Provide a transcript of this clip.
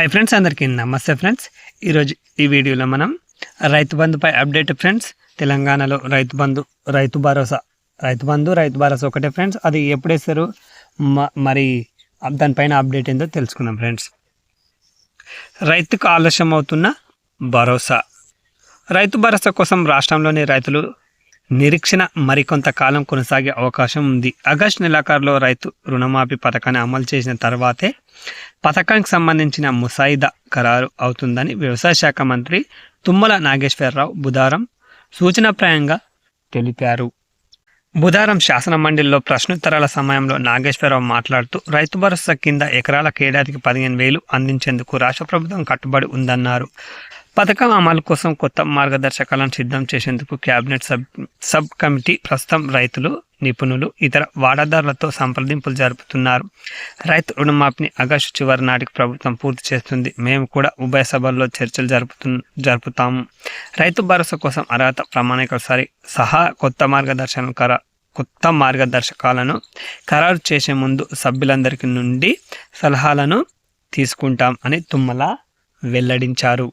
Hi friends అందరికీ నమస్తే friends ఈరోజు ఈ వీడియోలో మనం రైతు బంధుపై అప్డేట్ ఫ్రెండ్స్ తెలంగాణలో రైతు బంధు రైతు భరోసా. రైతు బంధు రైతు భరోసా ఒకటే ఫ్రెండ్స్ అది ఎప్పుడు వేస్తారు? మ- మరి దానిపైన అప్డేట్ ఏందో తెలుసుకుందాం ఫ్రెండ్స్ రైతుకు ఆలస్యం అవుతున్న భరోసా. రైతు భరోసా కోసం రాష్ట్రంలోని రైతులు నిరీక్షణ మరికొంతకాలం కొనసాగే అవకాశం ఉంది. ఆగస్టు నెలాఖరులో రైతు రుణమాఫీ పథకాన్ని అమలు చేసిన తర్వాతే పథకానికి సంబంధించిన ముసాయిదా ఖరారు అవుతుందని వ్యవసాయ శాఖ మంత్రి తుమ్మల నాగేశ్వరరావు బుధారం సూచనప్రాయంగా తెలిపారు. బుధారం శాసన మండలిలో ప్రశ్నోత్తరాల సమయంలో నాగేశ్వరరావు మాట్లాడుతూ రైతు భరోసా కింద ఎకరాలకు ఏడాదికి పదిహేను వేలు అందించేందుకు రాష్ట్ర ప్రభుత్వం కట్టుబడి ఉందన్నారు. పథకం అమలు కోసం కొత్త మార్గదర్శకాలను సిద్ధం చేసేందుకు కేబినెట్ సబ్ సబ్ కమిటీ ప్రస్తుతం రైతులు నిపుణులు ఇతర వాటాదారులతో సంప్రదింపులు జరుపుతున్నారు. రైతు రుణమాఫీని ఆగస్టు చివరి నాటికి ప్రభుత్వం పూర్తి చేస్తుంది. మేము కూడా ఉభయ సభల్లో చర్చలు జరుపుతు జరుపుతాము. రైతు భరోసా కోసం అర్హత ప్రమాణిక సరి సహా కొత్త మార్గదర్శనం కర కొత్త మార్గదర్శకాలను ఖరారు చేసే ముందు సభ్యులందరికీ నుండి సలహాలను తీసుకుంటాం అని తుమ్మల వెల్లడించారు.